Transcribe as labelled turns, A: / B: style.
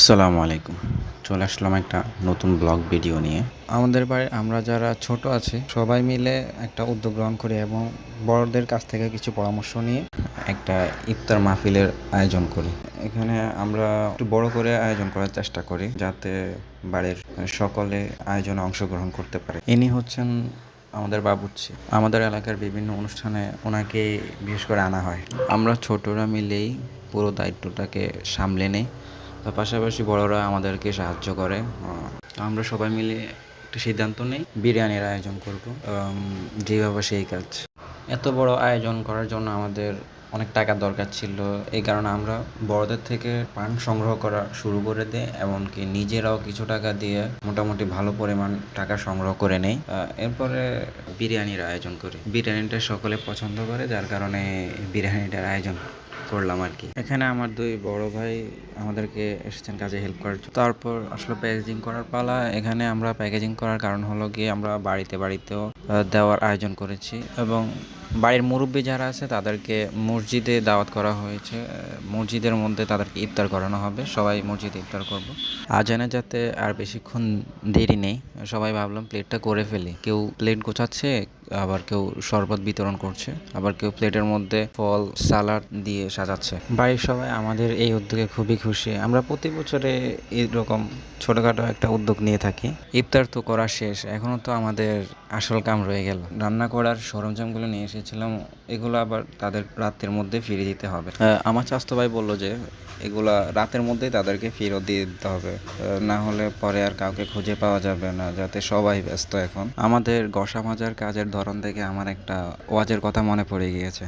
A: আসসালামু আলাইকুম। চলে আসলাম একটা নতুন ব্লগ ভিডিও নিয়ে। আমাদের বাড়ি আমরা যারা ছোট আছে সবাই মিলে একটা উদ্যোগ গ্রহণ করি এবং বড়দের কাছ থেকে কিছু পরামর্শ নিয়ে একটা ইফতার মাহফিলের আয়োজন করি। এখানে আমরা একটু বড় করে আয়োজন করার চেষ্টা করি যাতে বাড়ির সকলে আয়োজনে অংশগ্রহণ করতে পারে। ইনি হচ্ছেন আমাদের বাবুর্চি। আমাদের এলাকার বিভিন্ন অনুষ্ঠানে ওনাকে বিশেষ করে আনা হয়। আমরা ছোটরা মিলেই পুরো দায়িত্বটাকে সামলে নেই। তার পাশাপাশি বড়রা আমাদেরকে সাহায্য করে। আমরা সবাই মিলে একটা সিদ্ধান্ত নেই। বিরিয়ানির আয়োজন করব। যেভাবে সেই কাজ। এত বড় আয়োজন করার জন্য আমাদের অনেক টাকার দরকার ছিল। এই কারণে আমরা বড়দের থেকে পান সংগ্রহ করা শুরু করে দিই এমনকি নিজেরাও কিছু টাকা দিয়ে মোটামুটি ভালো পরিমাণ টাকা সংগ্রহ করে নেই। এরপরে বিরিয়ানির আয়োজন করি। বিরিয়ানিটা সকলে পছন্দ করে যার কারণে বিরিয়ানিটার আয়োজন করলাম আর কি। এখানে আমার দুই বড় ভাই আমাদেরকে এসেছেন কাজে হেল্প করার জন্য। তারপর আসলে প্যাকেজিং করার পালা। এখানে আমরা প্যাকেজিং করার কারণ হলো গিয়ে আমরা বাড়িতে বাড়িতেও দেওয়ার আয়োজন করেছি এবং বাড়ির মুরব্বী যারা আছে তাদেরকে মসজিদে দাওয়াত করা হয়েছে। মসজিদের মধ্যে তাদেরকে ইফতার করানো হবে। সবাই মসজিদে ইফতার করব। আজানে যাতে আর বেশিক্ষণ দেরি নেই, সবাই ভাবলাম প্লেটটা করে ফেলি। কেউ প্লেট গোছাচ্ছে আবার কেউ শরবত বিতরণ করছে আবার কেউ প্লেটের মধ্যে ফল সালাড দিয়ে সাজাচ্ছে। বাড়ির সবাই আমাদের এই উদ্যোগে খুবই খুশি। আমরা প্রতি বছরে এরকম ছোটখাটো একটা উদ্যোগ নিয়ে থাকি। ইফতার তো করা শেষ এখনও তো আমাদের আসল কাম রয়ে গেল। রান্না করার সরঞ্জামগুলো নিয়ে এসেছিলাম এগুলো আবার তাদের রাতের মধ্যে ফিরিয়ে দিতে হবে। আমার চাস্তো ভাই বলল যে এগুলা রাতের মধ্যেই তাদেরকে ফেরত দিয়ে দিতে হবে। না হলে পরে আর কাউকে খুঁজে পাওয়া যাবে না যাতে সবাই ব্যস্ত এখন। আমাদের গসা মাজার কাজের ধরন দেখে আমার একটা ওয়াজের কথা মনে পড়ে গিয়েছে।